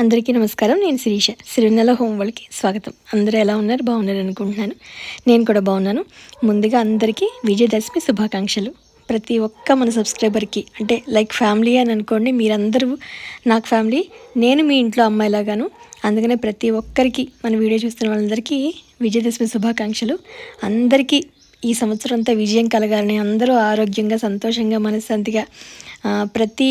అందరికీ నమస్కారం. నేను శిరీష. సిరినెల హోంవర్క్కి స్వాగతం. అందరూ ఎలా ఉన్నారు? బాగున్నారు అనుకుంటున్నాను. నేను కూడా బాగున్నాను. ముందుగా అందరికీ విజయదశమి శుభాకాంక్షలు. ప్రతి ఒక్క మన సబ్స్క్రైబర్కి అంటే లైక్ ఫ్యామిలీ అని అనుకోండి మీరందరూ నాకు ఫ్యామిలీ నేను మీ ఇంట్లో అమ్మాయిలాగాను. అందుకనే ప్రతి ఒక్కరికి మన వీడియో చూస్తున్న వాళ్ళందరికీ విజయదశమి శుభాకాంక్షలు. అందరికీ ఈ సంవత్సరం అంతా విజయం కలగాలని అందరూ ఆరోగ్యంగా సంతోషంగా మనశ్శాంతిగా ప్రతి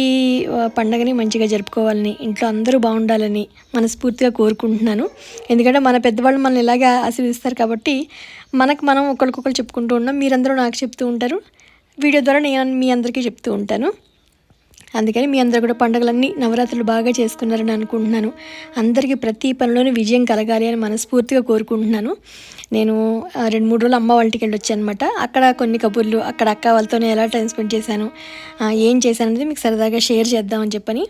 పండగని మంచిగా జరుపుకోవాలని ఇంట్లో అందరూ బాగుండాలని మనస్ఫూర్తిగా కోరుకుంటున్నాను. ఎందుకంటే మన పెద్దవాళ్ళు మనల్ని ఇలాగే ఆశీర్వదిస్తారు కాబట్టి మనకు మనం ఒకరికొకరు చెప్పుకుంటూ ఉన్నాం. మీరందరూ నాకు చెప్తూ ఉంటారు. వీడియో ద్వారా నేను మీ అందరికీ చెప్తూ ఉంటాను. అందుకని మీ అందరూ కూడా పండుగలన్నీ నవరాత్రులు బాగా చేసుకున్నారని అనుకుంటున్నాను. అందరికీ ప్రతి పనిలోనూ విజయం కలగాలి అని మనస్ఫూర్తిగా కోరుకుంటున్నాను. నేను రెండు మూడు రోజులు అమ్మ వాళ్ళ వెళ్ళి వచ్చాను అనమాట అక్కడ కొన్ని కబుర్లు అక్కడ అక్క వాళ్ళతోనే ఎలా టైం స్పెండ్ చేశాను ఏం చేశాను అనేది మీకు సరదాగా షేర్ చేద్దామని చెప్పని.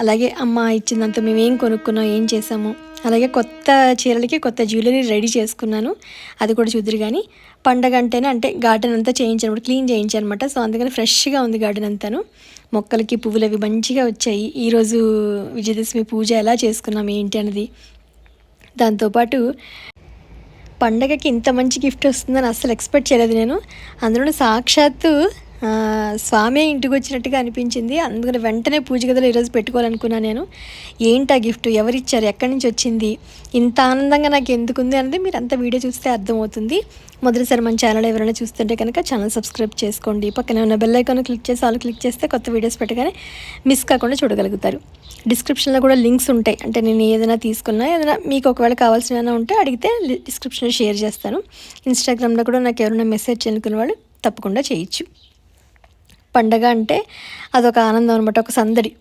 అలాగే అమ్మ ఇచ్చిందంతా మేము ఏం కొనుక్కున్నాం ఏం చేసాము అలాగే కొత్త చీరలకి కొత్త జ్యువెలరీ రెడీ చేసుకున్నాను. అది కూడా చూద్దరు కానీ పండగ అంటేనే అంటే గార్డెన్ అంతా చేయించాను క్లీన్ చేయించాను అనమాట సో అందుకని ఫ్రెష్గా ఉంది గార్డెన్ అంతాను. మొక్కలకి పువ్వులు అవి మంచిగా వచ్చాయి. ఈరోజు విజయదశమి పూజ ఎలా చేసుకున్నాం ఏంటి అనేది దాంతోపాటు పండగకి ఇంత మంచి గిఫ్ట్ వస్తుందని అస్సలు ఎక్స్పెక్ట్ చేయలేదు నేను. అందులో సాక్షాత్తు స్వామి ఇంటికి వచ్చినట్టుగా అనిపించింది. అందుకని వెంటనే పూజ గదిలో ఈరోజు పెట్టుకోవాలనుకున్నాను నేను. ఏంటి ఆ గిఫ్ట్? ఎవరిచ్చారు? ఎక్కడి నుంచి వచ్చింది? ఇంత ఆనందంగా నాకు ఎందుకుంది అనేది మీరు అంత వీడియో చూస్తే అర్థమవుతుంది. మొదటిసారి మన ఛానల్ ఎవరైనా చూస్తుంటే కనుక ఛానల్ సబ్స్క్రైబ్ చేసుకోండి. పక్కనే ఉన్న బెల్ ఐకాన్ క్లిక్ చేసి ఆల్ క్లిక్ చేస్తే కొత్త వీడియోస్ పెట్టగానే మిస్ కాకుండా చూడగలుగుతారు. డిస్క్రిప్షన్లో కూడా లింక్స్ ఉంటాయి. అంటే నేను ఏదైనా తీసుకున్నా ఏదైనా మీకు ఒకవేళ కావాల్సిన ఏమైనా ఉంటే అడిగితే డిస్క్రిప్షన్లో షేర్ చేస్తాను. ఇన్స్టాగ్రామ్లో కూడా నాకు ఎవరైనా మెసేజ్ చేయాలనుకున్న వాళ్ళు తప్పకుండా చేయొచ్చు. పండగ అంటే అదొక ఆనందం అనమాట ఒక సందడి.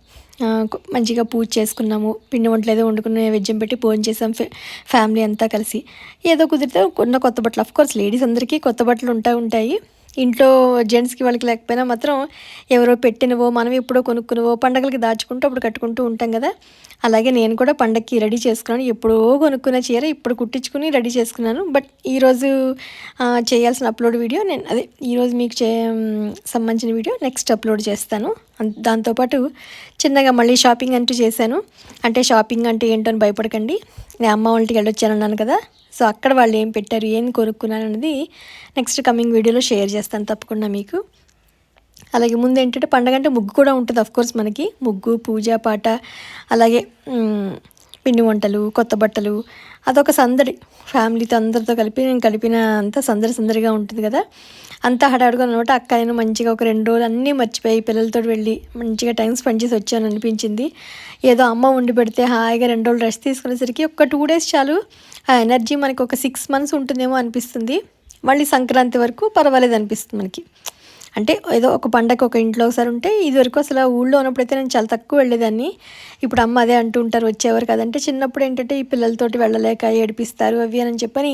మంచిగా పూజ చేసుకున్నాము పిండి వంటలు ఏదో వండుకుని వెజ్జం పెట్టి భోజనం చేసాం ఫ్యా- ఫ్యామిలీ అంతా కలిసి. ఏదో కుదిరితే కొన్న కొత్త బట్టలు. అఫ్ కోర్స్ లేడీస్ అందరికీ కొత్త బట్టలు ఉంటా ఉంటాయి. ఇంట్లో జెంట్స్కి వాళ్ళకి లేకపోయినా మాత్రం ఎవరో పెట్టినవో మనం ఎప్పుడో కొనుక్కునవో పండగలకి దాచుకుంటూ అప్పుడు కట్టుకుంటూ ఉంటాం కదా. అలాగే నేను కూడా పండగకి రెడీ చేసుకున్నాను. ఎప్పుడో కొనుక్కున్న చీర ఇప్పుడు కుట్టించుకుని రెడీ చేసుకున్నాను. బట్ ఈరోజు చేయాల్సిన అప్లోడ్ వీడియో నేను అదే ఈరోజు మీకు చే సంబంధించిన వీడియో నెక్స్ట్ అప్లోడ్ చేస్తాను. దాంతోపాటు చిన్నగా మళ్ళీ షాపింగ్ అంటూ చేశాను. అంటే షాపింగ్ అంటే ఏంటో అని భయపడకండి. నేను అమ్మ వాళ్ళకి ఇంటికి వెళ్ళొచ్చానన్నాను కదా. సో అక్కడ వాళ్ళు ఏం పెట్టారు ఏం కొనుక్కున్నాను అనేది నెక్స్ట్ కమింగ్ వీడియోలో షేర్ చేస్తాను తప్పకుండా మీకు. అలాగే ముందు ఏంటంటే పండగ అంటే ముగ్గు కూడా ఉంటుంది అఫ్ కోర్స్ మనకి. ముగ్గు పూజ పాట అలాగే పిండి వంటలు కొత్త బట్టలు అదొక సందడి. ఫ్యామిలీతో అందరితో కలిపి నేను కలిపిన అంతా సందడి సందడిగా ఉంటుంది కదా. అంతా హడాడుగా అనమాట అక్క నేను మంచిగా ఒక రెండు రోజులు అన్నీ మర్చిపోయి పిల్లలతో వెళ్ళి మంచిగా టైం స్పెండ్ చేసి వచ్చాను అనిపించింది. ఏదో అమ్మ ఉండి పెడితే హాయిగా రెండు రోజులు రెస్ట్ తీసుకునేసరికి ఒక టూ డేస్ చాలు. ఆ ఎనర్జీ మనకి ఒక సిక్స్ మంత్స్ ఉంటుందేమో అనిపిస్తుంది. మళ్ళీ సంక్రాంతి వరకు పర్వాలేదు అనిపిస్తుంది మనకి. అంటే ఏదో ఒక పండగ ఒక ఇంట్లో ఒకసారి ఉంటే ఇదివరకు అసలు ఊళ్ళో ఉన్నప్పుడైతే నేను చాలా తక్కువ వెళ్ళేదాన్ని. ఇప్పుడు అమ్మ అదే అంటూ ఉంటారు వచ్చేవారు కదంటే చిన్నప్పుడు ఏంటంటే ఈ పిల్లలతోటి వెళ్ళలేక ఏడిపిస్తారు అవి అని చెప్పని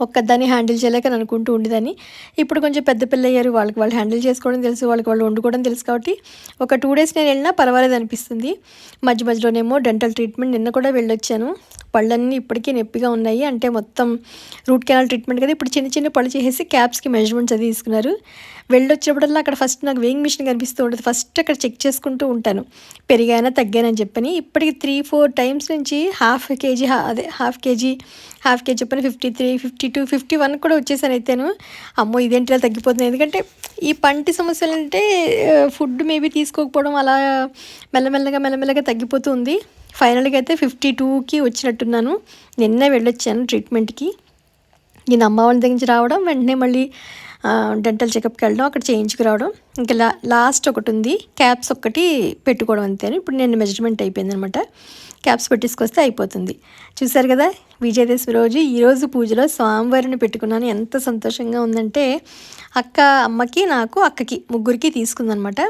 ఒక్కదాన్ని హ్యాండిల్ చేయలేక అని అనుకుంటూ ఉండేదాన్ని. ఇప్పుడు కొంచెం పెద్ద పిల్ల అయ్యారు. వాళ్ళకి వాళ్ళు హ్యాండిల్ చేసుకోవడం తెలుసు. వాళ్ళకి వాళ్ళు వండుకోవడం తెలుసు కాబట్టి ఒక టూ డేస్ నేను వెళ్ళినా పర్వాలేదు అనిపిస్తుంది. మధ్య మధ్యలోనేమో డెంటల్ ట్రీట్మెంట్. నిన్న కూడా వెళ్ళొచ్చాను. పళ్ళన్నీ ఇప్పటికీ నొప్పిగా ఉన్నాయి. అంటే మొత్తం రూట్ కెనాల్ ట్రీట్మెంట్ కదా. ఇప్పుడు చిన్న చిన్న పళ్ళు చేసేసి క్యాప్స్కి మెజర్మెంట్స్ అది తీసుకున్నారు. వెళ్ళొచ్చినప్పుడల్లా అక్కడ ఫస్ట్ నాకు వెయింగ్ మిషన్ కనిపిస్తూ ఉంటుంది ఫస్ట్ అక్కడ చెక్ చేసుకుంటూ ఉంటాను. పెరిగానా తగ్గానని చెప్పని. ఇప్పటికి త్రీ ఫోర్ టైమ్స్ నుంచి హాఫ్ కేజీ అదే హాఫ్ కేజీ హాఫ్ కేజీ చెప్పని fifty three fifty fifty two fifty one కూడా వచ్చేసాను అయితేను. అమ్మో ఇదేంటి ఇలా తగ్గిపోతుంది? ఎందుకంటే ఈ పంటి సమస్యలు అంటే ఫుడ్ మేబీ తీసుకోకపోవడం అలా మెల్లమెల్లగా మెల్లమెల్లగా తగ్గిపోతుంది. ఫైనల్గా అయితే ఫిఫ్టీ టూకి వచ్చినట్టున్నాను. నిన్నే వెళ్ళొచ్చాను ట్రీట్మెంట్కి నేను అమ్మ వాళ్ళ దగ్గర నుంచి రావడం వెంటనే మళ్ళీ డెంటల్ చెకప్కి వెళ్ళడం అక్కడ చేయించుకురావడం. ఇంకా లా లాస్ట్ ఒకటి ఉంది క్యాప్స్ ఒక్కటి పెట్టుకోవడం అంతేను ఇప్పుడు నేను మెజర్మెంట్ అయిపోయింది అనమాట క్యాప్స్ పెట్టేసుకొస్తే అయిపోతుంది. చూసారు కదా విజయదశమి రోజు ఈరోజు పూజలో స్వామివారిని పెట్టుకున్నాను. ఎంత సంతోషంగా ఉందంటే అక్క అమ్మకి నాకు అక్కకి ముగ్గురికి తీసుకుందనమాట.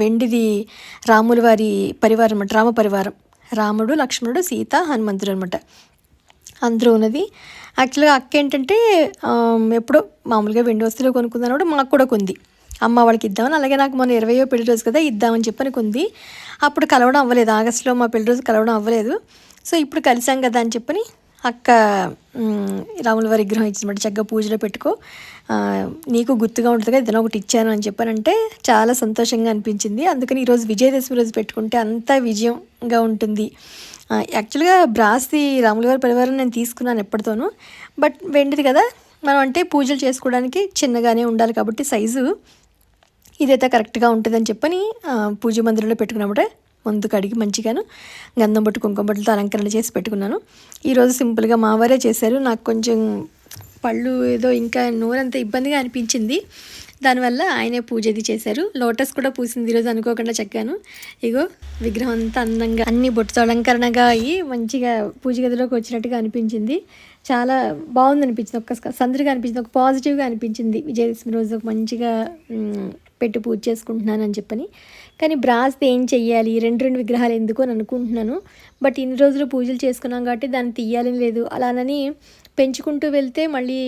వెండిది రాముల వారి పరివారం అనమాట రామ పరివారం. రాముడు లక్ష్మణుడు సీత హనుమంతుడు అనమాట అందరూ ఉన్నది యాక్చువల్గా అక్క ఏంటంటే ఎప్పుడో మామూలుగా విండోస్లో వస్తువులు కూడా మాకు కూడా కొంది. అమ్మ వాళ్ళకి ఇద్దామని అలాగే నాకు మొన్న ఇరవయో పెళ్ళి రోజు కదా ఇద్దామని చెప్పని కొంది. అప్పుడు కలవడం అవ్వలేదు ఆగస్టులో మా పెళ్ళి రోజు కలవడం అవ్వలేదు. సో ఇప్పుడు కలిసాం కదా అని చెప్పని అక్క రాములవారి రాముల వారి విగ్రహం ఇచ్చినమాట చక్కగా పూజలో పెట్టుకో. నీకు గుర్తుగా ఉంటుంది కదా ఇదన ఒకటి ఇచ్చాను అని చెప్పానంటే చాలా సంతోషంగా అనిపించింది. అందుకని ఈరోజు విజయదశమి రోజు పెట్టుకుంటే అంతా విజయంగా ఉంటుంది. యాక్చువల్గా బ్రాస్ది రాములు వారి పరివారం నేను తీసుకున్నాను ఎప్పటితోనూ. బట్ వెండిది కదా మనం అంటే పూజలు చేసుకోవడానికి చిన్నగానే ఉండాలి కాబట్టి సైజు ఇదైతే కరెక్ట్గా ఉంటుందని చెప్పని పూజ మందిరంలో పెట్టుకున్నప్పుడే ముందు కడిగి మంచిగాను గంధం బొట్టు కుంకుమ బొట్టులతో అలంకరణ చేసి పెట్టుకున్నాను. ఈరోజు సింపుల్గా మా వారే చేశారు. నాకు కొంచెం పళ్ళు ఏదో ఇంకా నోరంత ఇబ్బందిగా అనిపించింది. దానివల్ల ఆయనే పూజ అది చేశారు. లోటస్ కూడా పూసింది ఈరోజు అనుకోకుండా చెక్కాను. ఇగో విగ్రహం అంతా అందంగా అన్ని బొట్టుతో అలంకరణగా అయ్యి మంచిగా పూజ గదిలోకి వచ్చినట్టుగా అనిపించింది. చాలా బాగుంది అనిపించింది ఒక్క సందడిగా అనిపించింది. ఒక పాజిటివ్గా అనిపించింది. విజయదశమి రోజు ఒక మంచిగా పెట్టి పూజ చేసుకుంటున్నాను అని చెప్పని. కానీ బ్రాస్ ఏం చెయ్యాలి? రెండు రెండు విగ్రహాలు ఎందుకు అని అనుకుంటున్నాను. బట్ ఇన్ని రోజులు పూజలు చేసుకున్నాం కాబట్టి దాన్ని తీయాలని లేదు. అలానని పెంచుకుంటూ వెళ్తే మళ్ళీ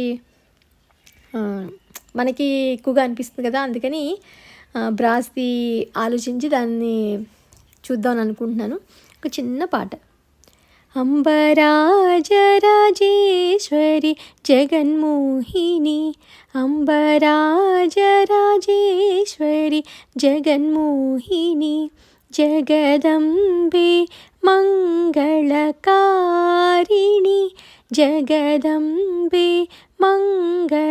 మనకి ఎక్కువగా అనిపిస్తుంది కదా అందుకని బ్రాస్ది ఆలోచించి దాన్ని చూద్దామని అనుకుంటున్నాను. ఒక చిన్న పాట. అంబరాజరాజేశ్వరి జగన్మోహిని అంబరాజరాజేశ్వరి జగన్మోహిని జగదంబే मङ्गलकारिणि जगदम्बे मङ्गलहारति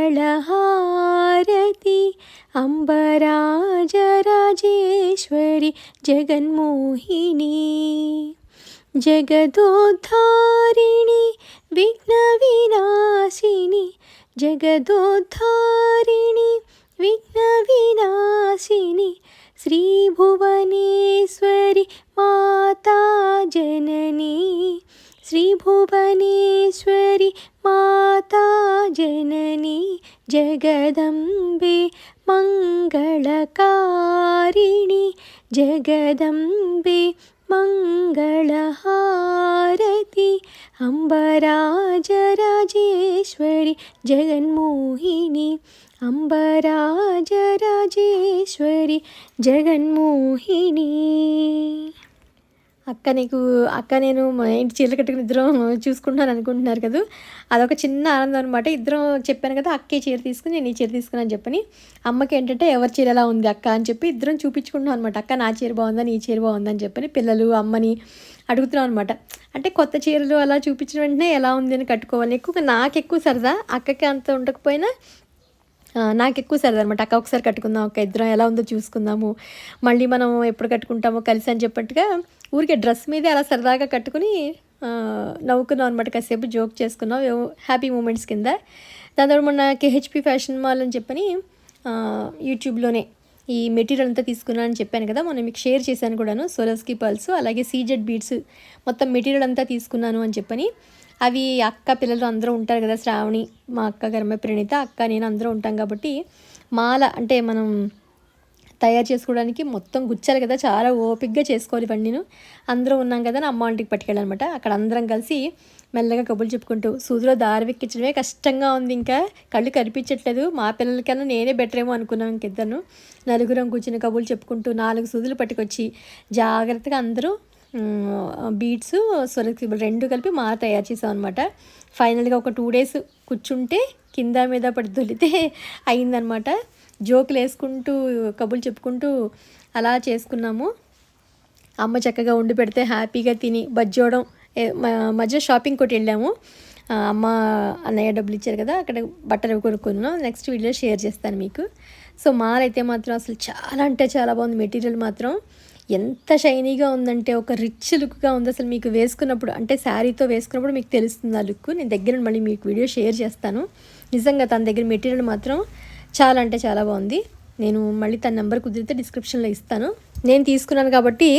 अम्बराजराजेश्वरि जगन्मोहिनी जगदोद्धारिणि विघ्नविनाशिनि जगदोद्धारिणि विघ्नविनाशिनि श्रीभुवनेश्वरि माता जननी। श्रीभुवनेश्वरि माता जननी। जगदम्बे मङ्गलकारिणि। जगदम्बे మంగళకారిణి జగదంబే మంగళహారతి అంబరాజరాజేశ్వరి జగన్మోహిని అంబరాజరాజేశ్వరి జగన్మోహిని అక్క నీకు అక్క నేను మా ఇంటి చీరలు కట్టుకుని ఇద్దరం చూసుకుంటున్నాను అనుకుంటున్నారు కదా. అదొక చిన్న ఆనందం అనమాట ఇద్దరం చెప్పాను కదా అక్కే చీర తీసుకుని నేను ఈ చీర తీసుకున్నాను చెప్పని అమ్మకి ఏంటంటే ఎవరి చీర ఎలా ఉంది అక్క అని చెప్పి ఇద్దరం చూపించుకుంటున్నాం అనమాట అక్క నా చీర బాగుందా నీ చీర బాగుందా అని చెప్పని పిల్లలు అమ్మని అడుగుతున్నాం అనమాట అంటే కొత్త చీరలు అలా చూపించిన వెంటనే ఎలా ఉంది అని కట్టుకోవాలి. ఎక్కువగా నాకు ఎక్కువ సరదా అక్కకి అంత ఉండకపోయినా నాకు ఎక్కువ సరదా అనమాట. అక్క ఒకసారి కట్టుకుందాం అక్క ఇద్దరం ఎలా ఉందో చూసుకుందాము. మళ్ళీ మనం ఎప్పుడు కట్టుకుంటామో కలిసి అని చెప్పట్టుగా ఊరికే డ్రెస్ మీదే అలా సరదాగా కట్టుకుని నవ్వుకున్నాం అనమాట. కాసేపు జోక్ చేసుకున్నాం హ్యాపీ మూమెంట్స్ కింద. దాని తర్వాత మొన్న కేహెచ్పి ఫ్యాషన్ మాల్ అని చెప్పని యూట్యూబ్లోనే ఈ మెటీరియల్ అంతా తీసుకున్నాను అని చెప్పాను కదా మొన్న మీకు షేర్ చేశాను కూడాను సోలస్కి పల్స్ అలాగే సీజెడ్ బీడ్స్ మొత్తం మెటీరియల్ అంతా తీసుకున్నాను అని చెప్పని. అవి అక్క పిల్లలు అందరూ ఉంటారు కదా శ్రావణి మా అక్క గర్మ ప్రణీత అక్క నేను అందరూ ఉంటాం కాబట్టి మాల అంటే మనం తయారు చేసుకోవడానికి మొత్తం గుచ్చాలి కదా చాలా ఓపిక్గా చేసుకోవాలి ఇవన్నీ నేను అందరూ ఉన్నాం కదా నా అమ్మ ఇంటికి పట్టుకెళ్ళాలన్నమాట. అక్కడ అందరం కలిసి మెల్లగా కబుర్లు చెప్పుకుంటూ సూదిలో దారి వెక్కించడమే కష్టంగా ఉంది ఇంకా. కళ్ళు కనిపించట్లేదు. మా పిల్లలకన్నా నేనే బెటర్ ఏమో అనుకున్నాం ఇంకిద్దరు నలుగురం కూర్చుని కబుర్లు చెప్పుకుంటూ నాలుగు సూదులు పట్టుకొచ్చి జాగ్రత్తగా అందరూ బీడ్స్ సొరక్సిబుల్ రెండు కలిపి మా తయారు చేసాం అనమాట ఫైనల్గా ఒక టూ డేస్ కూర్చుంటే కింద మీద పడి దొలితే అయిందనమాట జోకులు వేసుకుంటూ కబుర్లు చెప్పుకుంటూ అలా చేసుకున్నాము. అమ్మ చక్కగా వండి పెడితే హ్యాపీగా తిని బజ్జోవడం మధ్య షాపింగ్ కొట్టి వెళ్ళాము. అమ్మ అన్నయ్య డబ్బులు ఇచ్చారు కదా అక్కడ బట్టలు కొనుక్కున్నాం నెక్స్ట్ వీడియో షేర్ చేస్తాను మీకు. సో మాలైతే మాత్రం అసలు చాలా అంటే చాలా బాగుంది. మెటీరియల్ మాత్రం ఎంత షైనీగా ఉందంటే ఒక రిచ్ లుక్గా ఉంది అసలు మీకు వేసుకున్నప్పుడు. అంటే శారీతో వేసుకున్నప్పుడు మీకు తెలుస్తుంది ఆ లుక్. నేను దగ్గర మళ్ళీ మీకు వీడియో షేర్ చేస్తాను. నిజంగా తన దగ్గర మెటీరియల్ మాత్రం చాలా అంటే చాలా బాగుంది. నేను మళ్ళీ తన నెంబర్ కుదిరితే డిస్క్రిప్షన్లో ఇస్తాను. నేను తీసుకున్నాను కాబట్టి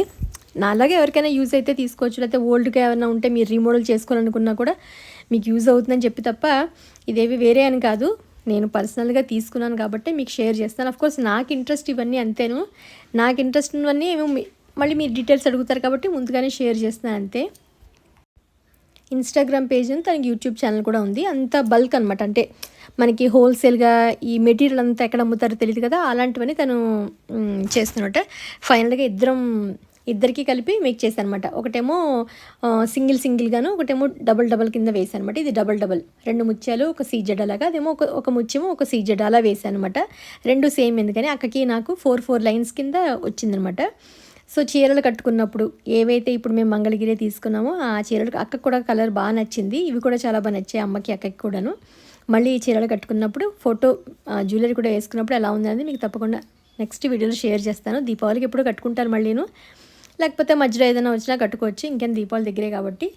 నాలాగే ఎవరికైనా యూజ్ అయితే తీసుకోవచ్చు. లేకపోతే ఓల్డ్గా ఏమైనా ఉంటే మీరు రీమోడల్ చేసుకోవాలనుకున్నా కూడా మీకు యూజ్ అవుతుందని చెప్పి తప్ప ఇదేవి వేరే అని కాదు. నేను పర్సనల్గా తీసుకున్నాను కాబట్టి మీకు షేర్ చేస్తాను. కోర్స్ నాకు ఇంట్రెస్ట్ ఇవన్నీ అంతేను. నాకు ఇంట్రెస్ట్ ఇవన్నీ ఏమో మళ్ళీ మీరు డీటెయిల్స్ అడుగుతారు కాబట్టి ముందుగానే షేర్ చేస్తాను అంతే. ఇన్స్టాగ్రామ్ పేజ్ ఉంది తనకి యూట్యూబ్ ఛానల్ కూడా ఉంది. అంత బల్క్ అనమాట అంటే మనకి హోల్సేల్గా ఈ మెటీరియల్ అంతా ఎక్కడ అమ్ముతారో తెలియదు కదా అలాంటివన్నీ తను మ్, చేస్తున్నట్ట ఫైనల్గా ఇద్దరం ఇద్దరికి కలిపి మేక్ చేశాను అనమాట ఒకటేమో సింగిల్ సింగిల్గాను ఒకటేమో డబుల్ డబుల్ కింద వేసాను అనమాట ఇది డబుల్ డబుల్. రెండు ముత్యాలు ఒక సీజెడ్ అలాగా. అదేమో ఒక ఒక ముత్యము ఒక సీజెడ్ అలా వేసాను అనమాట రెండు సేమ్ ఎందుకని అక్కకి నాకు ఫోర్ ఫోర్ లైన్స్ కింద వచ్చిందనమాట. సో చీరలు కట్టుకున్నప్పుడు ఏవైతే ఇప్పుడు మేము మంగళగిరి తీసుకున్నామో ఆ చీరలు అక్కకు కూడా కలర్ బాగా నచ్చింది. ఇవి కూడా చాలా బాగా నచ్చాయి అమ్మకి అక్కకి కూడాను. మళ్ళీ ఈ చీరలు కట్టుకున్నప్పుడు ఫోటో జ్యువెలరీ కూడా వేసుకున్నప్పుడు ఎలా ఉందనేది మీకు తప్పకుండా నెక్స్ట్ వీడియోలో షేర్ చేస్తాను. దీపావళికి ఎప్పుడు కట్టుకుంటారు మళ్ళీను. లేకపోతే మధ్యలో ఏదైనా వచ్చినా కట్టుకోవచ్చు. ఇంకేం దీపావళి దగ్గరే కాబట్టి.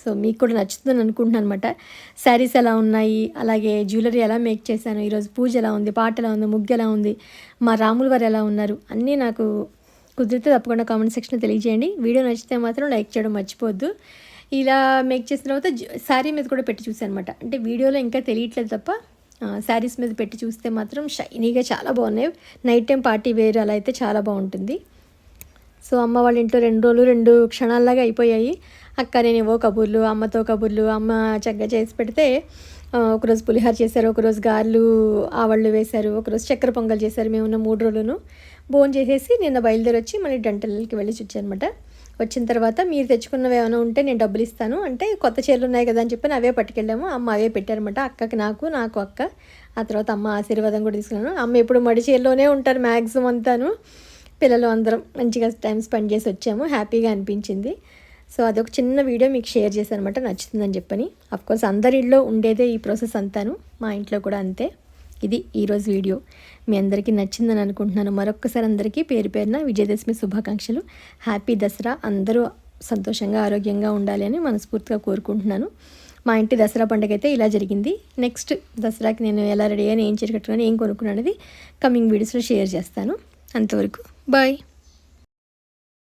సో మీకు కూడా నచ్చుతుందని అనుకుంటున్నాను అనమాట శారీస్ ఎలా ఉన్నాయి? అలాగే జ్యువెలరీ ఎలా మేక్ చేశాను? ఈరోజు పూజ ఎలా ఉంది? పాట ఎలా ఉంది? ముగ్గు ఎలా ఉంది? మా రాముల వారు ఎలా ఉన్నారు? అన్నీ నాకు కుదిరితే తప్పకుండా కామెంట్ సెక్షన్లో తెలియజేయండి. వీడియో నచ్చితే మాత్రం లైక్ చేయడం మర్చిపోవద్దు. ఇలా మేక్ చేసిన తర్వాత శారీ మీద కూడా పెట్టి చూసాను అనమాట అంటే వీడియోలో ఇంకా తెలియట్లేదు తప్ప శారీస్ మీద పెట్టి చూస్తే మాత్రం షైనీగా చాలా బాగున్నాయి. నైట్ టైం పార్టీ వేర్ అలా అయితే చాలా బాగుంటుంది. సో అమ్మ వాళ్ళ ఇంట్లో రెండు రోజులు రెండు క్షణాల్లాగా అయిపోయాయి. అక్క నేను కబుర్లు అమ్మతో కబుర్లు అమ్మ చక్కగా చేసి పెడితే ఒకరోజు పులిహార చేశారు ఒకరోజు గారెలు ఆవళ్ళు వేశారు ఒకరోజు చక్కెర పొంగల్ చేశారు మేము ఉన్న మూడు రోజులను. భోజనం చేసేసి నిన్న బయలుదేరి వచ్చి మళ్ళీ డెంటల్కి వెళ్ళి వచ్చానమాట. వచ్చిన తర్వాత మీరు తెచ్చుకున్నవి ఏమైనా ఉంటే నేను డబ్బులు ఇస్తాను. అంటే కొత్త చీరలు ఉన్నాయి కదా అని చెప్పి అవే పట్టుకెళ్ళాము. అమ్మ అవే పెట్టారనమాట అక్కకి నాకు నాకు అక్క. ఆ తర్వాత అమ్మ ఆశీర్వాదం కూడా తీసుకున్నాను. అమ్మ ఎప్పుడు మడి చీరలోనే ఉంటారు మ్యాక్సిమం అంతాను. పిల్లలు అందరం మంచిగా టైం స్పెండ్ చేసి వచ్చాము. హ్యాపీగా అనిపించింది. సో అదొక చిన్న వీడియో మీకు షేర్ చేశాను అనమాట నచ్చుతుందని చెప్పని. అఫ్కోర్స్ అందరి ఇళ్ళలో ఉండేదే ఈ ప్రాసెస్ అంతాను. మా ఇంట్లో కూడా అంతే. ఇది ఈరోజు వీడియో. మీ అందరికీ నచ్చిందని అనుకుంటున్నాను. మరొక్కసారి అందరికీ పేరు పేరున విజయదశమి శుభాకాంక్షలు. హ్యాపీ దసరా. అందరూ సంతోషంగా ఆరోగ్యంగా ఉండాలి అని మనస్ఫూర్తిగా కోరుకుంటున్నాను. మా ఇంటి దసరా పండుగ అయితే ఇలా జరిగింది. నెక్స్ట్ దసరాకి నేను ఎలా రెడీ అయ్యాను ఏం చీర కట్టుకున్నాను ఏం కొనుక్కున్నాను అనేది కమింగ్ వీడియోస్లో షేర్ చేస్తాను. అంతవరకు Bye.